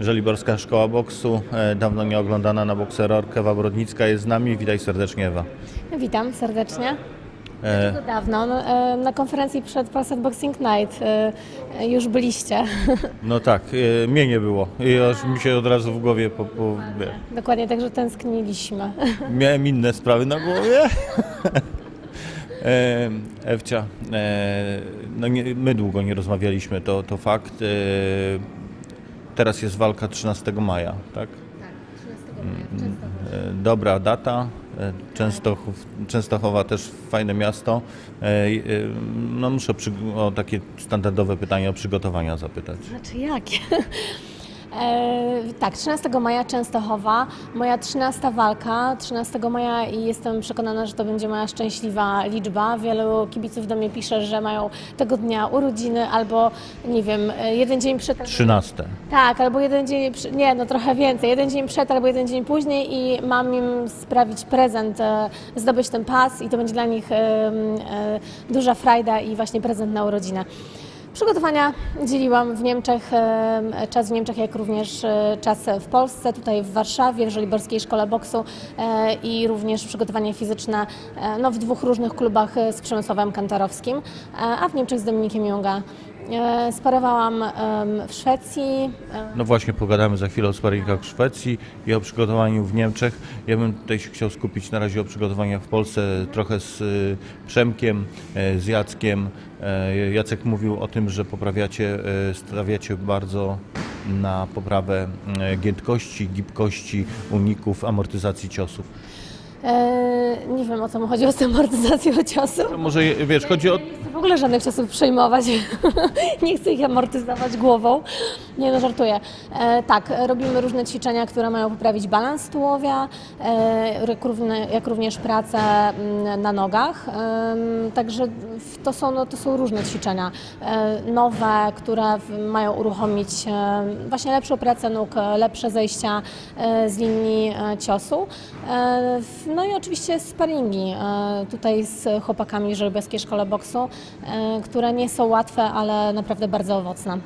Żeliborska Szkoła Boksu, e, dawno nieoglądana na bokserorkę Ewa Brodnicka jest z nami. Witaj serdecznie Ewa. Witam serdecznie. E, dawno, no, e, na konferencji przed Polsat Boxing Night e, już byliście. no tak, mnie nie było. Już mi się od razu w głowie po, po, Dokładnie, także tęskniliśmy. Miałem inne sprawy na głowie. Ewcia, no nie, my długo nie rozmawialiśmy, to, to fakt. Teraz jest walka 13 maja, tak? E, Dobra data. E, Częstochów, Częstochowa też fajne miasto. E, No muszę o takie standardowe pytania o przygotowania zapytać. Znaczy jakie? E, tak, 13 maja Częstochowa, moja 13 walka, 13 maja i jestem przekonana, że to będzie moja szczęśliwa liczba. Wielu kibiców do mnie pisze, że mają tego dnia urodziny albo, nie wiem, e, jeden dzień przed... 13. Tak, albo jeden dzień, nie, no trochę więcej, jeden dzień przed albo jeden dzień później i mam im sprawić prezent, e, zdobyć ten pas i to będzie dla nich e, duża frajda i właśnie prezent na urodzinę. Przygotowania dzieliłam w Niemczech, czas w Niemczech, jak również e, czas w Polsce, tutaj w Warszawie, w Żoliborskiej Szkole Boksu e, i również przygotowanie fizyczne e, no, w dwóch różnych klubach z Przemysławem Kantorowskim, a w Niemczech z Dominikiem Junga. E, Sparowałam w Szwecji, e, No właśnie, pogadamy za chwilę o sparingach w Szwecji i o przygotowaniu w Niemczech. Ja bym tutaj się chciał skupić na razie o przygotowaniach w Polsce, trochę z y, Przemkiem, e, z Jackiem. Jacek mówił o tym, że poprawiacie, stawiacie bardzo na poprawę giętkości, gibkości, uników, amortyzacji ciosów. E, nie wiem o co mu chodzi z amortyzacją ciosu. To może, wiesz, chodzi o... Nie chcę w ogóle żadnych ciosów przejmować. nie chcę ich amortyzować głową. Nie no, żartuję. E, tak, robimy różne ćwiczenia, które mają poprawić balans tułowia, e, jak równe- jak również pracę mm, na nogach. Także to są, no, to są różne ćwiczenia. E, Nowe, które mają uruchomić e, właśnie lepszą pracę nóg, e, lepsze zejścia e, z linii e, ciosu. No i oczywiście sparingi e, tutaj z chłopakami z Żelbowskiej Szkole Boksu, e, które nie są łatwe, ale naprawdę bardzo owocne.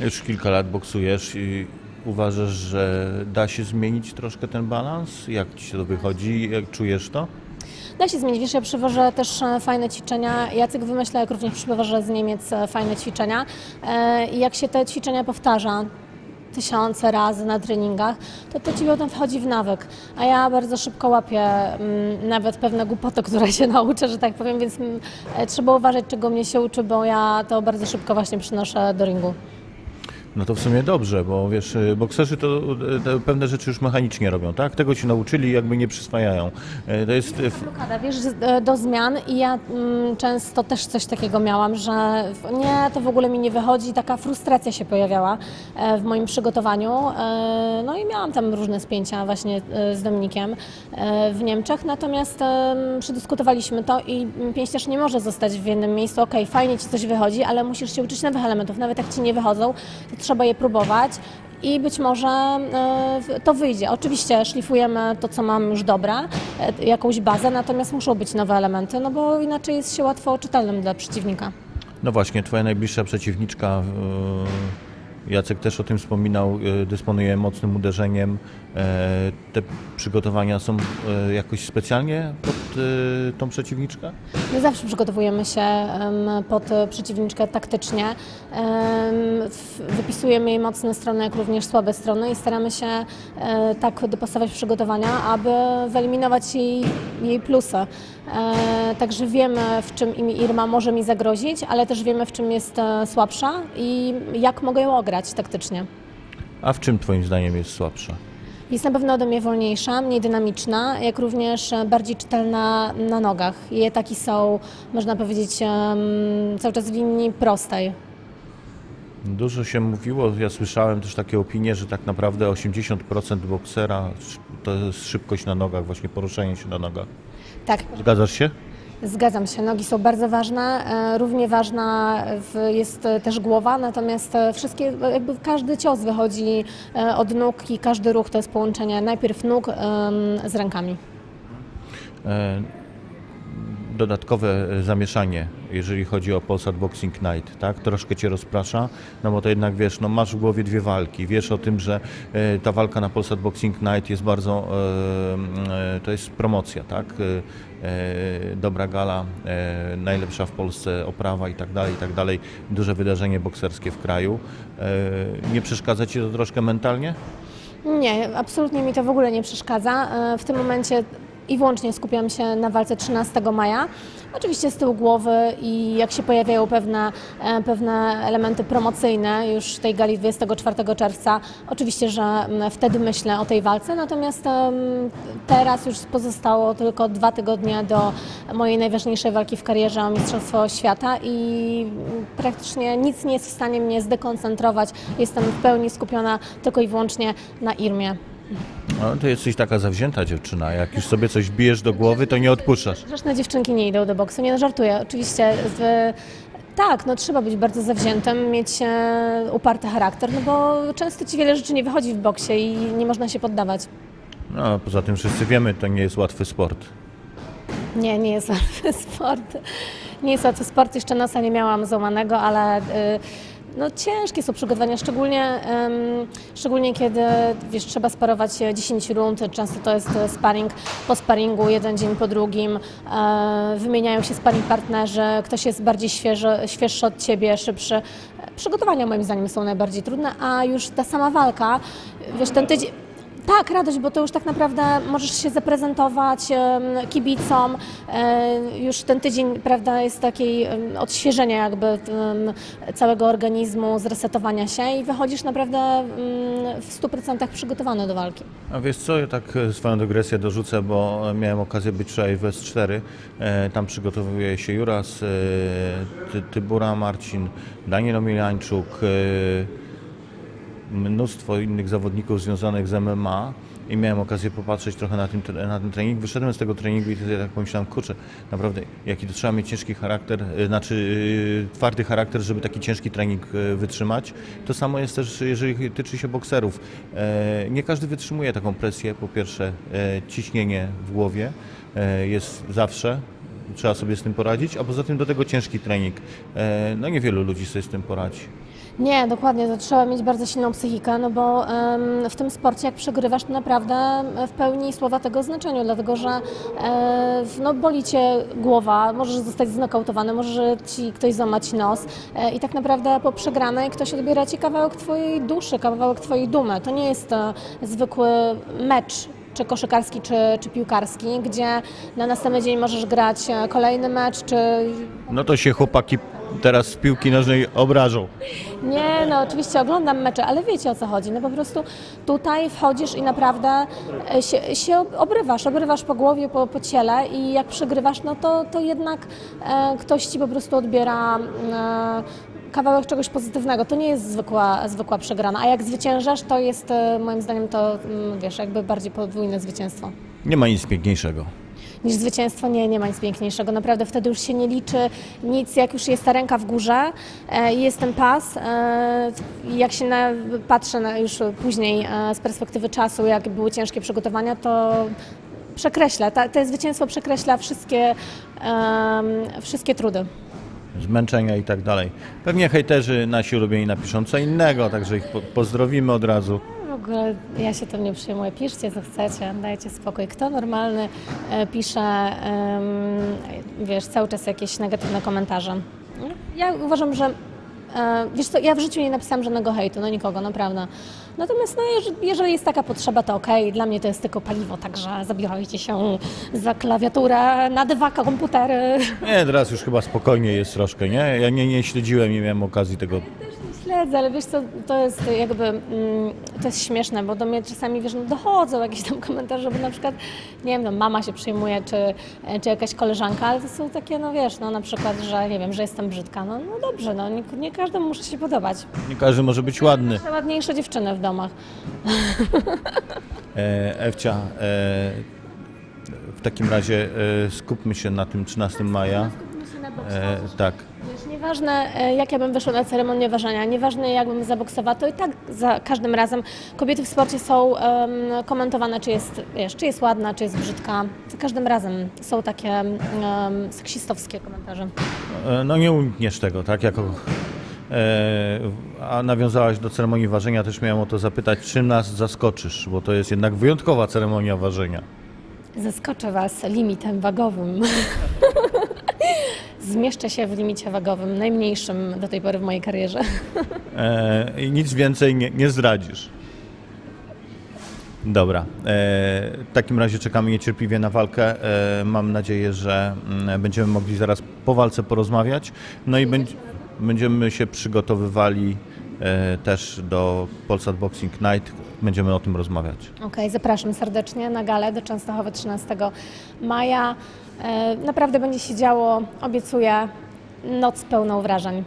Już kilka lat boksujesz i uważasz, że da się zmienić troszkę ten balans? Jak ci się to wychodzi? Jak czujesz to? Da się zmienić, wiesz, ja przywożę też e, fajne ćwiczenia. Jacek wymyśla, jak również przywożę z Niemiec fajne ćwiczenia. I jak się te ćwiczenia powtarza, tysiące razy na treningach, to to ci potem wchodzi w nawyk. A ja bardzo szybko łapię mm, nawet pewne głupoty, które się nauczę, że tak powiem, więc mm, e, trzeba uważać, czego mnie się uczy, bo ja to bardzo szybko właśnie przynoszę do ringu. No to w sumie dobrze, bo wiesz, y, bokserzy to y, pewne rzeczy już mechanicznie robią, tak? Tego się nauczyli jakby nie przyswajają. Y, To jest blokada, wiesz, e, do zmian i ja mm, często też coś takiego miałam, że nie, to w ogóle mi nie wychodzi, taka frustracja się pojawiała e, w moim przygotowaniu. E, No i miałam tam różne spięcia właśnie z Dominikiem w Niemczech, natomiast przedyskutowaliśmy to i mm, pięściarz nie może zostać w jednym miejscu, okej, fajnie Ci coś wychodzi, ale musisz się uczyć nowych elementów, nawet jak Ci nie wychodzą, trzeba je próbować. I być może e, to wyjdzie. Oczywiście szlifujemy to, co mam już dobre, e, jakąś bazę, natomiast muszą być nowe elementy, no bo inaczej jest się łatwo czytelnym dla przeciwnika. no właśnie, twoja najbliższa przeciwniczka, y, Jacek też o tym wspominał, y, dysponuje mocnym uderzeniem. E, Te przygotowania są jakoś specjalnie tą przeciwniczkę? My zawsze przygotowujemy się pod przeciwniczkę taktycznie. Wypisujemy jej mocne strony, jak również słabe strony i staramy się e, tak dopasować przygotowania, aby wyeliminować jej, jej plusy. E, Także wiemy, w czym Irma może mi zagrozić, ale też wiemy, w czym jest e, słabsza i jak mogę ją ograć taktycznie. A w czym twoim zdaniem jest słabsza? Jest na pewno ode mnie wolniejsza, mniej dynamiczna, jak również e, bardziej czytelna na nogach. Jej ataki są, można powiedzieć, cały czas w linii prostej. Dużo się mówiło, ja słyszałem też takie opinie, że tak naprawdę 80% boksera to jest szybkość na nogach, właśnie poruszanie się na nogach. Tak, Zgadzasz się? Zgadzam się. Nogi są bardzo ważne. e, Równie ważna w- jest e, też głowa, natomiast e, wszystkie, jakby każdy cios wychodzi e, od nóg i każdy ruch to jest połączenie najpierw nóg z rękami. E, dodatkowe e, zamieszanie, jeżeli chodzi o Polsat Boxing Night, tak? Troszkę Cię rozprasza, no bo to jednak wiesz, no masz w głowie dwie walki, wiesz o tym, że e, ta walka na Polsat Boxing Night jest bardzo, e, to jest promocja, tak? Dobra gala, najlepsza w Polsce oprawa i tak dalej, i tak dalej, duże wydarzenie bokserskie w kraju. Nie przeszkadza Ci to troszkę mentalnie? Nie, absolutnie mi to w ogóle nie przeszkadza. W tym momencie i wyłącznie skupiam się na walce 13 maja. Oczywiście z tyłu głowy i jak się pojawiają pewne, e, pewne elementy promocyjne już tej gali 24 czerwca, oczywiście, że mm, wtedy myślę o tej walce, natomiast teraz już pozostało tylko dwa tygodnie do mojej najważniejszej walki w karierze o Mistrzostwo Świata i mm, praktycznie nic nie jest w stanie mnie zdekoncentrować. Jestem w pełni skupiona tylko i wyłącznie na Irmie. No, to jesteś taka zawzięta dziewczyna. Jak już sobie coś bijesz do głowy, to nie odpuszczasz. Grzeczne dziewczynki nie idą do boksu, nie no, żartuję. Oczywiście w, tak, no trzeba być bardzo zawziętym, mieć e, uparty charakter, no bo często ci wiele rzeczy nie wychodzi w boksie i nie można się poddawać. No, poza tym wszyscy wiemy, to nie jest łatwy sport. Nie, nie jest łatwy sport. Nie jest łatwy sport, jeszcze nosa nie miałam złamanego, ale y, no, ciężkie są przygotowania, szczególnie, em, szczególnie kiedy wiesz, trzeba sparować e, 10 rund, często to jest e, sparring po sparingu, jeden dzień po drugim, e, wymieniają się sparring partnerzy, ktoś jest bardziej świeży, świeższy od ciebie, szybszy. E, Przygotowania moim zdaniem są najbardziej trudne, a już ta sama walka, wiesz, ten tydzień... Tak, radość, bo to już tak naprawdę możesz się zaprezentować kibicom. E, Już ten tydzień, prawda, jest takiej odświeżenia jakby całego organizmu, zresetowania się i wychodzisz naprawdę w 100% przygotowany do walki. A wiesz co, ja tak e, swoją dygresję dorzucę, bo e, miałem okazję być wczoraj w S4. E, Tam przygotowuje się Juras, Ty- Tybura, Marcin, Daniel Omilańczuk, mnóstwo innych zawodników związanych z MMA i miałem okazję popatrzeć trochę na, tym, na ten trening. Wyszedłem z tego treningu i wtedy tak pomyślałem, kurczę, naprawdę, jaki to trzeba mieć ciężki charakter, e, znaczy e, twardy charakter, żeby taki ciężki trening e, wytrzymać. To samo jest też, jeżeli tyczy się bokserów. E, Nie każdy wytrzymuje taką presję. Po pierwsze, e, ciśnienie w głowie e, jest zawsze, trzeba sobie z tym poradzić, a poza tym do tego ciężki trening. No niewielu ludzi sobie z tym poradzi. Nie, dokładnie, to trzeba mieć bardzo silną psychikę, no bo w tym sporcie jak przegrywasz, to naprawdę w pełni słowa tego znaczeniu, dlatego że e, no, boli cię głowa, możesz zostać znokautowany, może ci ktoś złamać nos e, i tak naprawdę po przegranej ktoś odbiera ci kawałek twojej duszy, kawałek twojej dumy. To nie jest e, zwykły mecz czy koszykarski, czy, czy piłkarski, gdzie na następny dzień możesz grać kolejny mecz, czy No to się chłopaki teraz z piłki nożnej obrażą. Nie, no oczywiście oglądam mecze, ale wiecie o co chodzi. No po prostu tutaj wchodzisz i naprawdę e, się, się obrywasz, obrywasz po głowie, po, po ciele i jak przegrywasz, no to, to jednak e, ktoś ci po prostu odbiera e, kawałek czegoś pozytywnego. To nie jest zwykła, zwykła przegrana, a jak zwyciężasz, to jest e, moim zdaniem to, mm, wiesz, jakby bardziej podwójne zwycięstwo Nie ma nic piękniejszego. Niż zwycięstwo. Nie, nie ma nic piękniejszego. Naprawdę wtedy już się nie liczy nic, jak już jest ta ręka w górze e, jest ten pas. E, jak się na, patrzę na już później e, z perspektywy czasu, jak były ciężkie przygotowania, to przekreśla. To zwycięstwo przekreśla wszystkie, wszystkie trudy. Zmęczenia i tak dalej. Pewnie hejterzy nasi ulubieni napiszą co innego, także ich po- pozdrowimy od razu. Ogóle ja się tym nie przyjmuję. Piszcie co chcecie, dajcie spokój. Kto normalny e, pisze, wiesz, cały czas jakieś negatywne komentarze? Ja uważam, że e, wiesz co, ja w życiu nie napisałam żadnego hejtu, no nikogo, naprawdę. Natomiast no, jeżeli, jest taka potrzeba, to okej. Dla mnie to jest tylko paliwo, także zabierajcie się za klawiaturę, na dwa komputery. Nie, teraz już chyba spokojnie jest troszkę, nie? Ja nie, nie śledziłem, nie miałem okazji tego. Ale wiesz co, to jest jakby, mm, to jest śmieszne, bo do mnie czasami, wiesz, no dochodzą jakieś tam komentarze, bo na przykład, nie wiem, no mama się przejmuje, czy, czy jakaś koleżanka, ale to są takie, no wiesz, no na przykład, że nie wiem, że jestem brzydka, no, no dobrze, no nie, nie każdemu muszę się podobać. Nie każdy może być ładny. Te ładniejsze dziewczyny w domach. E, Ewcia, e, w takim razie e, skupmy się na tym 13 maja. E, tak. Wiesz, nieważne e, jak ja bym wyszła na ceremonię ważenia, nieważne jak bym zaboksowała, to i tak za każdym razem kobiety w sporcie są em, komentowane, czy jest, wiesz, czy jest ładna, czy jest brzydka. Za każdym razem są takie em, seksistowskie komentarze. E, No nie unikniesz tego, tak? Jako, a nawiązałaś do ceremonii ważenia, też miałem o to zapytać, czym nas zaskoczysz, bo to jest jednak wyjątkowa ceremonia ważenia. Zaskoczę Was limitem wagowym. Zmieszczę się w limicie wagowym, najmniejszym do tej pory w mojej karierze. E, I nic więcej nie, nie zdradzisz. Dobra. E, w takim razie czekamy niecierpliwie na walkę. E, mam nadzieję, że mm, będziemy mogli zaraz po walce porozmawiać. No i będ- będziemy się przygotowywali też do Polsat Boxing Night. Będziemy o tym rozmawiać. Okej, zapraszam serdecznie na galę do Częstochowy 13 maja. E, Naprawdę będzie się działo, obiecuję, noc pełną wrażeń.